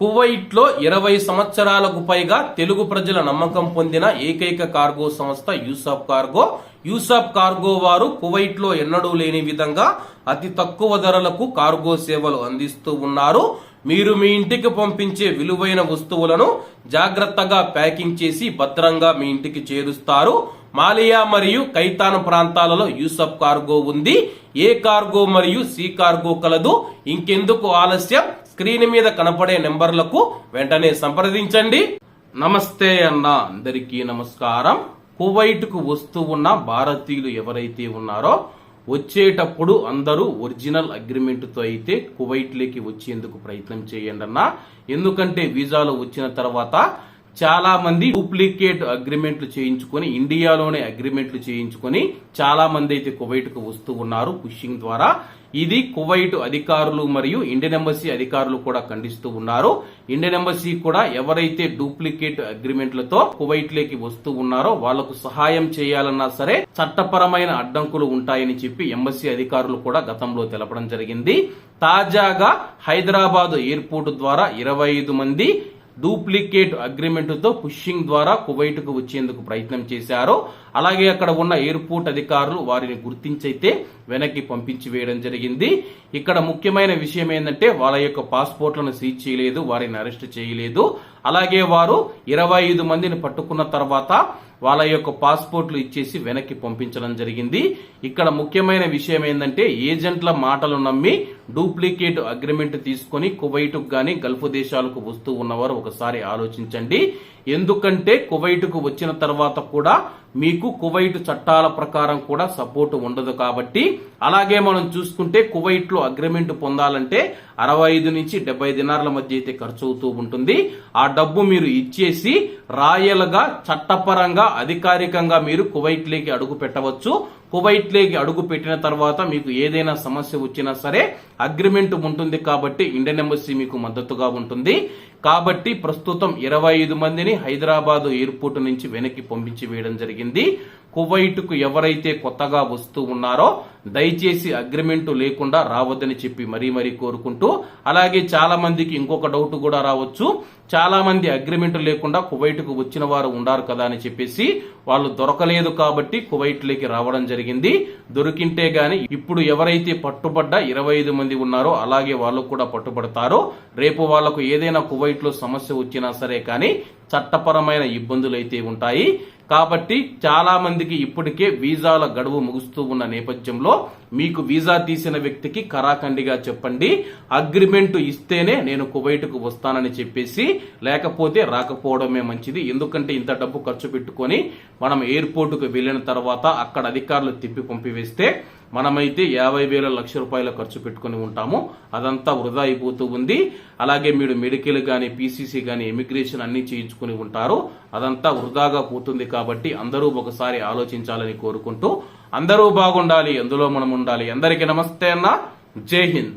కువైట్లో ఇరవై సంవత్సరాలకు పైగా తెలుగు ప్రజల నమ్మకం పొందిన ఏకైక కార్గో సంస్థ యూసఫ్ కార్గో. యూసఫ్ కార్గో వారు కువైట్లో ఎన్నడూ లేని విధంగా అతి తక్కువ ధరలకు కార్గో సేవలు అందిస్తూ ఉన్నారు. మీరు మీ ఇంటికి పంపించే విలువైన వస్తువులను జాగ్రత్తగా ప్యాకింగ్ చేసి భద్రంగా మీ ఇంటికి చేరుస్తారు. మాలియా మరియు కైతాన్ ప్రాంతాలలో యూసఫ్ కార్గో ఉంది. ఏ కార్గో మరియు సి కార్గో కలదు. ఇంకెందుకు ఆలస్యం? స్క్రీన్ మీద కనపడే నెంబర్లకు వెంటనే సంప్రదించండి. నమస్తే అన్న అందరికీ నమస్కారం. కువైట్కు వస్తూ ఉన్న భారతీయులు ఎవరైతే ఉన్నారో వచ్చేటప్పుడు అందరూ ఒరిజినల్ అగ్రిమెంట్తో అయితే కువైట్లోకి వచ్చేందుకు ప్రయత్నం చేయండి అన్న. ఎందుకంటే వీసాలో వచ్చిన తర్వాత చాలా మంది డూప్లికేట్ అగ్రిమెంట్లు చేయించుకొని ఇండియాలోనే అగ్రిమెంట్లు చేయించుకొని చాలా మంది అయితే కువైట్కు వస్తూ ఉన్నారు పుషింగ్ ద్వారా. ఇది కువైట్ అధికారులు మరియు ఇండియన్ ఎంబసీ అధికారులు కూడా ఖండిస్తూ ఉన్నారు. ఇండియన్ ఎంబసీ కూడా ఎవరైతే డూప్లికేట్ అగ్రిమెంట్లతో కువైట్ లేకి వస్తూ ఉన్నారో వాళ్ళకు సహాయం చేయాలన్నా సరే చట్టపరమైన అడ్డంకులు ఉంటాయని చెప్పి ఎంబసీ అధికారులు కూడా గతంలో తెలపడం జరిగింది. తాజాగా హైదరాబాద్ ఎయిర్పోర్ట్ ద్వారా ఇరవై ఐదు మంది డూప్లికేట్ అగ్రిమెంట్తో పుషింగ్ ద్వారా కువైట్కు వచ్చేందుకు ప్రయత్నం చేశారు. అలాగే అక్కడ ఉన్న ఎయిర్పోర్ట్ అధికారులు వారిని గుర్తించైతే వెనక్కి పంపించి వేయడం జరిగింది. ఇక్కడ ముఖ్యమైన విషయం ఏంటంటే వాళ్ళ యొక్క పాస్పోర్ట్లను సీజ్ చేయలేదు వారిని అరెస్ట్ చేయలేదు. అలాగే వారు ఇరవై ఐదు మందిని పట్టుకున్న తర్వాత వాళ్ళ యొక్క పాస్పోర్ట్లు ఇచ్చేసి వెనక్కి పంపించడం జరిగింది. ఇక్కడ ముఖ్యమైన విషయం ఏంటంటే ఏజెంట్ల మాటలు నమ్మి డూప్లికేట్ అగ్రిమెంట్ తీసుకొని కువైట్కు కానీ గల్ఫ్ దేశాలకు వస్తూ ఉన్నవారు ఒకసారి ఆలోచించండి. ఎందుకంటే కువైట్కు వచ్చిన తర్వాత కూడా మీకు కువైట్ చట్టాల ప్రకారం కూడా సపోర్ట్ ఉండదు కాబట్టి అలాగే మనం చూసుకుంటే కువైట్లో అగ్రిమెంట్ పొందాలంటే అరవై ఐదు నుంచి డెబ్బై దినార్ల మధ్య అయితే ఖర్చు అవుతూ ఉంటుంది. ఆ డబ్బు మీరు ఇచ్చేసి రాయల్గా చట్టపరంగా అధికారికంగా మీరు కువైట్ లేకి అడుగు పెట్టవచ్చు. కువైట్లోకి అడుగు పెట్టిన తర్వాత మీకు ఏదైనా సమస్య వచ్చినా సరే అగ్రిమెంట్ ఉంటుంది కాబట్టి ఇండియన్ ఎంబసీ మీకు మద్దతుగా ఉంటుంది. కాబట్టి ప్రస్తుతం ఇరవై ఐదు మందిని హైదరాబాద్ ఎయిర్పోర్ట్ నుంచి వెనక్కి పంపించి వేయడం జరిగింది. కువైట్కు ఎవరైతే కొత్తగా వస్తూ ఉన్నారో దయచేసి అగ్రిమెంట్ లేకుండా రావద్దని చెప్పి మరీ మరీ కోరుకుంటూ అలాగే చాలా మందికి ఇంకొక డౌట్ కూడా రావచ్చు. చాలా మంది అగ్రిమెంట్ లేకుండా కువైట్కు వచ్చిన వారు ఉండారు కదా అని చెప్పేసి వాళ్ళు దొరకలేదు కాబట్టి కువైట్లోకి రావడం జరిగింది. దొరికింటే గాని ఇప్పుడు ఎవరైతే పట్టుబడ్డ ఇరవై ఐదు మంది ఉన్నారో అలాగే వాళ్ళు కూడా పట్టుబడతారో. రేపు వాళ్ళకు ఏదైనా కువైట్లో సమస్య వచ్చినా సరే కానీ చట్టపరమైన ఇబ్బందులు అయితే ఉంటాయి. కాబట్టి చాలా మందికి ఇప్పటికే వీసాల గడువు ముగుస్తూ ఉన్న నేపథ్యంలో మీకు వీసా తీసిన వ్యక్తికి కరాఖండిగా చెప్పండి. అగ్రిమెంట్ ఇస్తేనే నేను కువైట్కు వస్తానని చెప్పేసి లేకపోతే రాకపోవడమే మంచిది. ఎందుకంటే ఇంత డబ్బు ఖర్చు పెట్టుకొని మనం ఎయిర్పోర్టుకు వెళ్ళిన తర్వాత అక్కడ అధికారులు తిప్పి పంపివేస్తే మనమైతే యాభై వేల లక్ష రూపాయల ఖర్చు పెట్టుకుని ఉంటాము. అదంతా వృధా అయిపోతూ ఉంది. అలాగే మీరు మెడికల్ కానీ పీసీసీ కానీ ఇమిగ్రేషన్ అన్ని చేయించుకుని ఉంటారు. అదంతా వృధాగా పోతుంది కాబట్టి అందరూ ఒకసారి ఆలోచించాలని కోరుకుంటూ అందరూ బాగుండాలి అందులో మనం ఉండాలి. అందరికీ నమస్తే అన్న. జై హింద్.